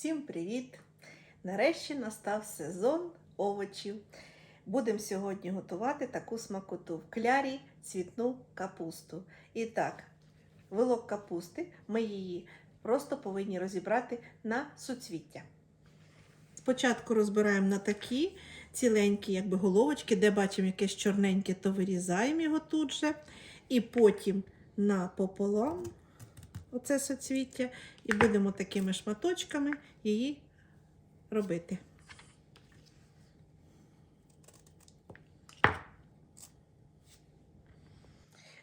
Всім привіт! Нарешті настав сезон овочів. Будемо сьогодні готувати таку смакоту в клярі цвітну капусту. І так, вилок капусти, ми її просто повинні розібрати на суцвіття. Спочатку розбираємо на такі ціленькі якби, головочки, де бачимо якесь чорненьке, то вирізаємо його тут же. І потім напополам оце соцвіття, і будемо такими шматочками її робити.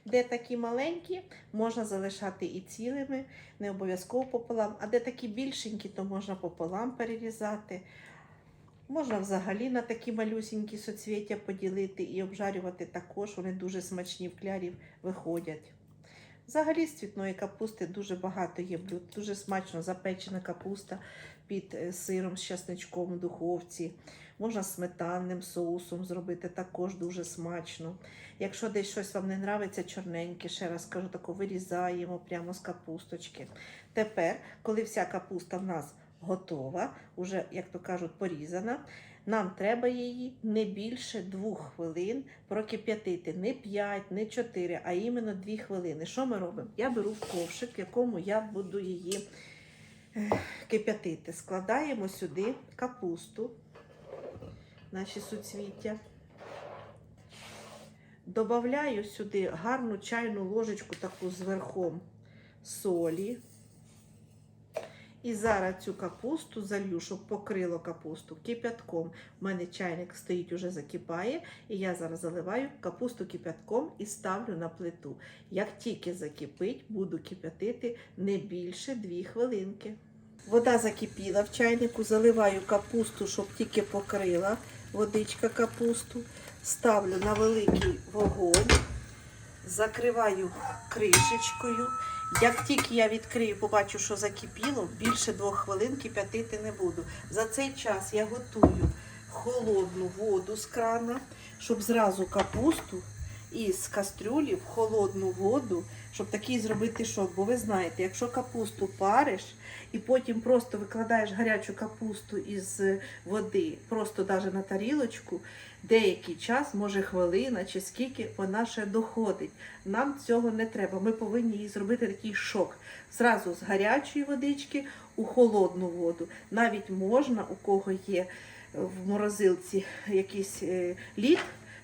Де такі маленькі, можна залишати і цілими, не обов'язково пополам, а де такі більшенькі, то можна пополам перерізати. Можна взагалі на такі малюсінькі соцвіття поділити і обжарювати також. Вони дуже смачні в клярів виходять. Взагалі з цвітної капусти дуже багато є блюд, дуже смачно запечена капуста під е, сиром з часничком в духовці. Можна сметанним соусом зробити також дуже смачно. Якщо десь щось вам не нравиться чорненьке, ще раз кажу, тако вирізаємо прямо з капусточки. Тепер, коли вся капуста в нас готова, уже, як то кажуть, порізана, нам треба її не більше двох хвилин прокип'ятити. Не 5, не 4, а іменно 2 хвилини. Що ми робимо? Я беру ковшик, в якому я буду її е, кип'ятити. Складаємо сюди капусту, наші суцвіття. Добавляю сюди гарну чайну ложечку таку з верхом солі. І зараз цю капусту залью, щоб покрило капусту кип'ятком. У мене чайник стоїть, уже закипає. І я зараз заливаю капусту кип'ятком і ставлю на плиту. Як тільки закипить, буду кип'ятити не більше 2 хвилинки. Вода закипіла в чайнику, заливаю капусту, щоб тільки покрила водичка капусту. Ставлю на великий вогонь, закриваю кришечкою. Як тільки я відкрию, побачу, що закипіло, більше двох хвилин кип'ятити не буду. За цей час я готую холодну воду з крана, щоб зразу капусту із кастрюлі в холодну воду, щоб такий зробити шок. Бо ви знаєте, якщо капусту париш і потім просто викладаєш гарячу капусту із води, просто навіть на тарілочку, деякий час, може хвилина чи скільки, вона ще доходить. Нам цього не треба. Ми повинні їй зробити такий шок. Зразу з гарячої водички у холодну воду. Навіть можна, у кого є в морозилці якийсь е, лід,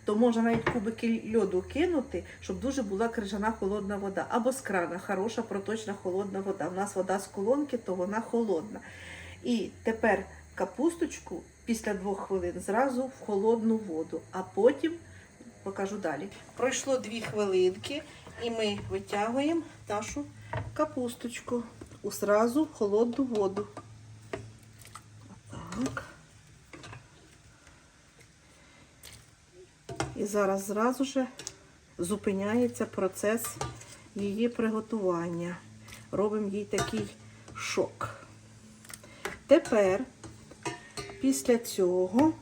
то можна навіть кубики льоду кинути, щоб дуже була крижана холодна вода. Або з крана, хороша проточна холодна вода. У нас вода з колонки, то вона холодна. І тепер капусточку після двох хвилин зразу в холодну воду, а потім покажу далі. Пройшло дві хвилинки, і ми витягуємо нашу капусточку у зразу в холодну воду. Так. І зараз зразу же зупиняється процес її приготування. Робимо їй такий шок. Тепер, після цього,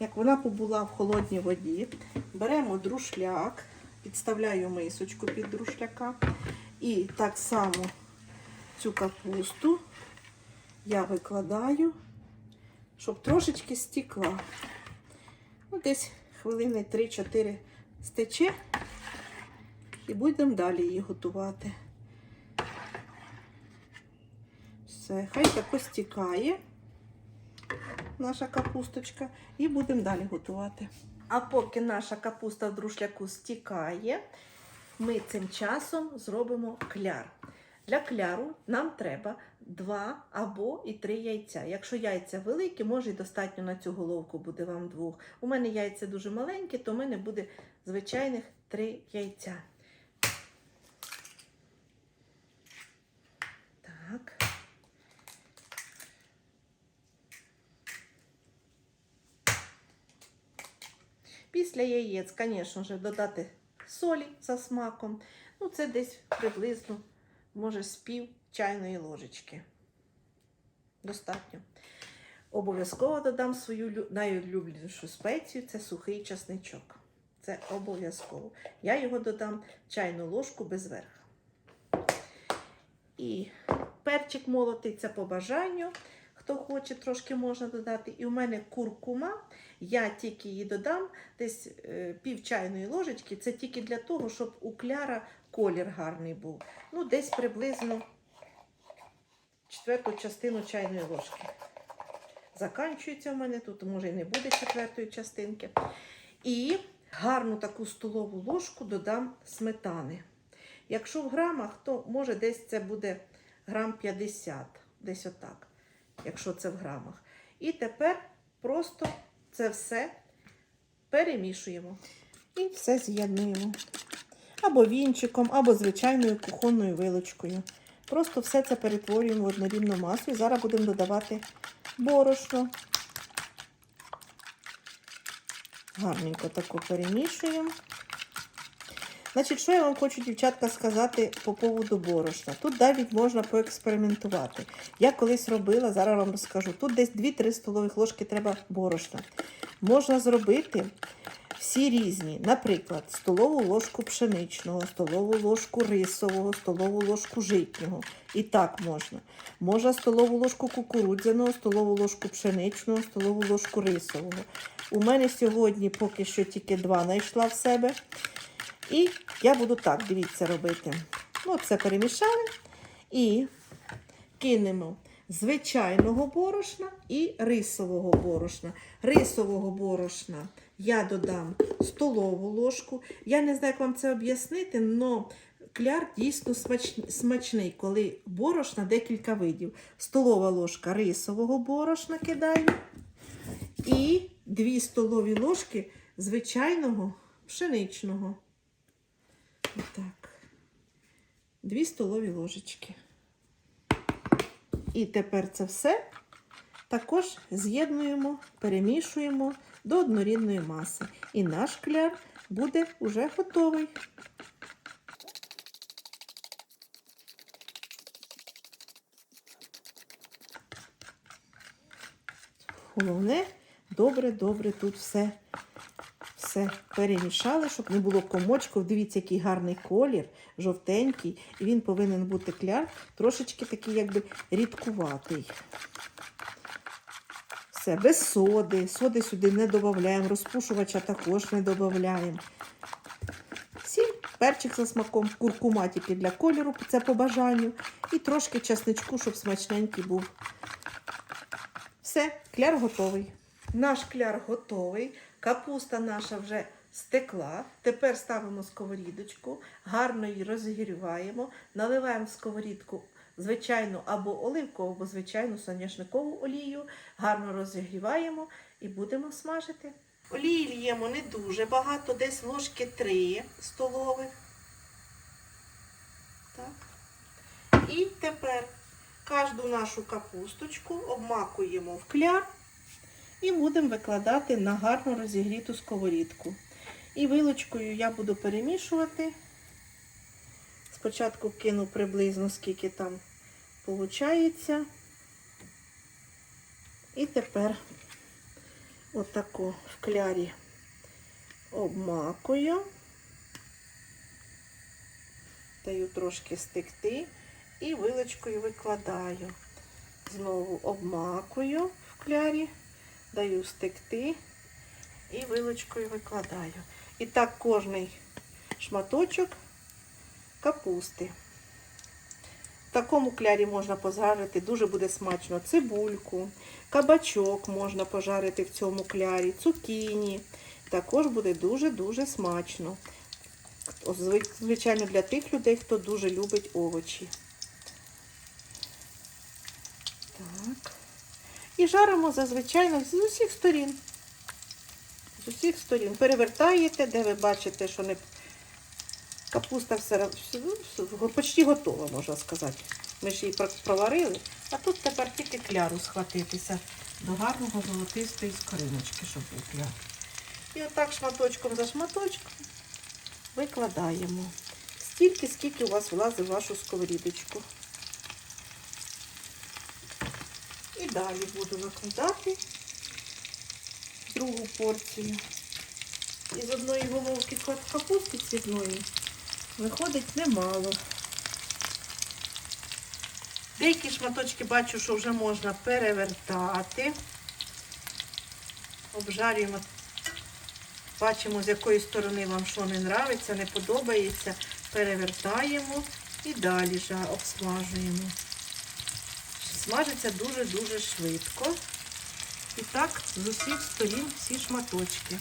як вона побула в холодній воді, беремо друшляк, підставляю мисочку під друшляка. І так само цю капусту я викладаю, щоб трошечки стікла. Ну, десь хвилини 3-4 стече і будемо далі її готувати. Все, хай тако стікає наша капусточка і будемо далі готувати. А поки наша капуста в друшляку стікає, ми цим часом зробимо кляр. Для кляру нам треба 2 або і 3 яйця. Якщо яйця великі, може і достатньо на цю головку буде вам двох. У мене яйця дуже маленькі, то в мене буде звичайних 3 яйця. Так. Після яєць, звісно додати солі за смаком. Ну, це десь приблизно, може, з пів чайної ложечки. Достатньо. Обов'язково додам свою лю- найулюбленішу спецію це сухий часничок. Це обов'язково. Я його додам чайну ложку без верха. І Перчик молотий це по бажанню. Хто хоче, трошки можна додати. І у мене куркума. Я тільки її додам десь е, пів чайної ложечки. Це тільки для того, щоб у кляра колір гарний був. Ну, десь приблизно четверту частину чайної ложки. Заканчується у мене тут, може і не буде четвертої частинки. І гарну таку столову ложку додам сметани. Якщо в грамах, то може десь це буде грам 50, десь отак, якщо це в грамах. І тепер просто це все перемішуємо. І все з'єднуємо. Або вінчиком, або звичайною кухонною вилочкою. Просто все це перетворюємо в однорідну масу. Зараз будемо додавати борошно. Гарненько таку перемішуємо. Значить, що я вам хочу, дівчатка, сказати по поводу борошна. Тут навіть можна поекспериментувати. Я колись робила, зараз вам розкажу. Тут десь 2-3 столових ложки треба борошна. Можна зробити всі різні. Наприклад, столову ложку пшеничного, столову ложку рисового, столову ложку житнього. І так можна. Можна столову ложку кукурудзяного, столову ложку пшеничного, столову ложку рисового. У мене сьогодні поки що тільки два знайшла в себе. І я буду так, дивіться, робити. Ну, це перемішали і кинемо звичайного борошна і рисового борошна. Рисового борошна я додам столову ложку. Я не знаю, як вам це об'яснити, але кляр дійсно смач- смачний, коли борошна декілька видів. Столова ложка рисового борошна кидаю. І 2 столові ложки звичайного пшеничного. Отак. Дві столові ложечки. І тепер це все також з'єднуємо, перемішуємо до однорідної маси. І наш кляр буде вже готовий. Головне, добре-добре тут все все перемішали, щоб не було комочків. Дивіться, який гарний колір, жовтенький. І він повинен бути кляр, трошечки такий, якби рідкуватий. Все, без соди. Соди сюди не додаємо, розпушувача також не додаємо. Сіль, перчик за смаком, куркума тільки для кольору, це по бажанню. І трошки часничку, щоб смачненький був. Все, кляр готовий. Наш кляр готовий. Капуста наша вже стекла. Тепер ставимо сковорідочку, гарно її розігріваємо, наливаємо в сковорідку звичайну або оливкову, або звичайну соняшникову олію, гарно розігріваємо і будемо смажити. Олії л'ємо не дуже багато, десь ложки 3 столових. Так. І тепер кожну нашу капусточку обмакуємо в кляр. І будемо викладати на гарно розігріту сковорідку. І вилочкою я буду перемішувати. Спочатку кину приблизно, скільки там виходить. І тепер отако в клярі обмакую, даю трошки стекти і вилочкою викладаю. Знову обмакую в клярі даю стекти і вилочкою викладаю. І так кожний шматочок капусти. В такому клярі можна пожарити, дуже буде смачно цибульку, кабачок можна пожарити в цьому клярі, цукіні. Також буде дуже-дуже смачно. Звичайно, для тих людей, хто дуже любить овочі. Так. І жаримо зазвичай з усіх сторін. З усіх сторін. Перевертаєте, де ви бачите, що не капуста все, почти готова, можна сказати. Ми ж її проварили, а тут тепер тільки кляру схватитися до гарного золотистої скориночки, щоб був кляр. І отак шматочком за шматочком викладаємо. Стільки, скільки у вас влазить в вашу сковорідочку. І далі буду викладати другу порцію. Із одної головки капусти цвітної виходить немало. Деякі шматочки бачу, що вже можна перевертати. Обжарюємо. Бачимо, з якої сторони вам що не нравиться, не подобається. Перевертаємо і далі ж обсмажуємо. Смажиться дуже-дуже швидко. І так з усіх сторін всі шматочки.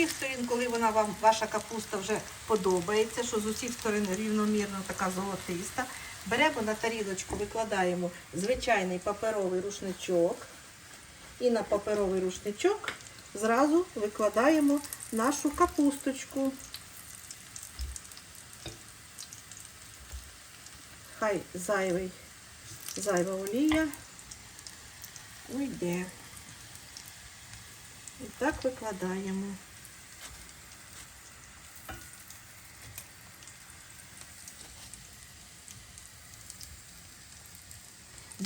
Усіх сторін, коли вона вам, ваша капуста вже подобається, що з усіх сторін рівномірно така золотиста, беремо на тарілочку, викладаємо звичайний паперовий рушничок. І на паперовий рушничок зразу викладаємо нашу капусточку. Хай зайвий, зайва олія уйде. І так викладаємо.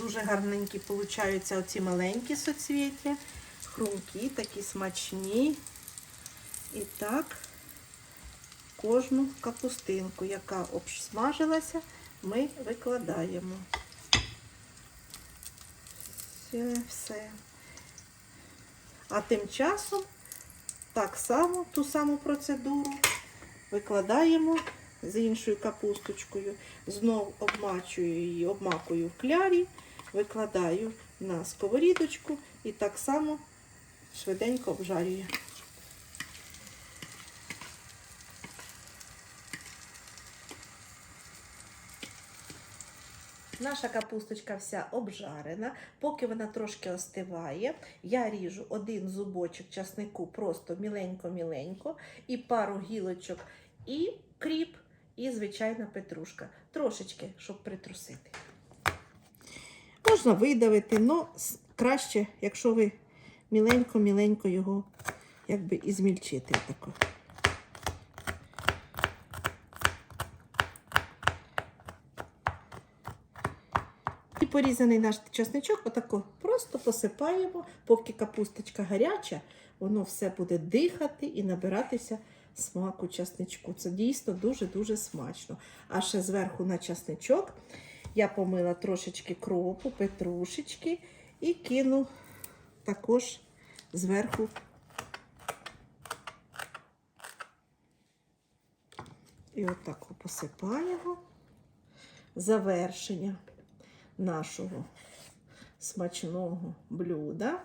Дуже гарненькі получаються оці маленькі соцвіття, хрумкі, такі смачні. І так кожну капустинку, яка обсмажилася, ми викладаємо. Все, все. А тим часом так само ту саму процедуру викладаємо з іншою капусточкою, знов обмачую її, обмакую в клярі, викладаю на сковорідочку і так само швиденько обжарюю. Наша капусточка вся обжарена. Поки вона трошки остиває, я ріжу один зубочок часнику просто міленько-міленько, і пару гілочок, і кріп, і звичайна петрушка. Трошечки, щоб притрусити. Можна видавити, але краще, якщо ви міленько-міленько його якби і змільчити. Тако. І порізаний наш часничок отако просто посипаємо, поки капусточка гаряча, воно все буде дихати і набиратися смаку часничку. Це дійсно дуже-дуже смачно. А ще зверху на часничок я помила трошечки кропу, петрушечки і кину також зверху. І отак посипаємо завершення нашого смачного блюда.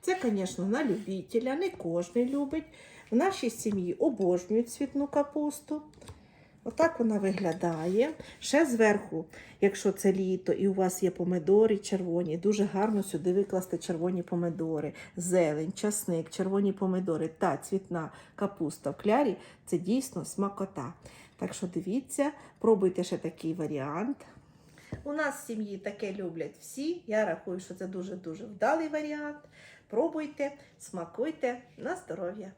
Це, звісно, на любителя, не кожен любить. В нашій сім'ї обожнюють цвітну капусту. Отак вона виглядає. Ще зверху, якщо це літо і у вас є помидори червоні, дуже гарно сюди викласти червоні помидори, зелень, часник, червоні помидори та цвітна капуста в клярі це дійсно смакота. Так що дивіться, пробуйте ще такий варіант. У нас в сім'ї таке люблять всі. Я рахую, що це дуже-дуже вдалий варіант. Пробуйте, смакуйте на здоров'я.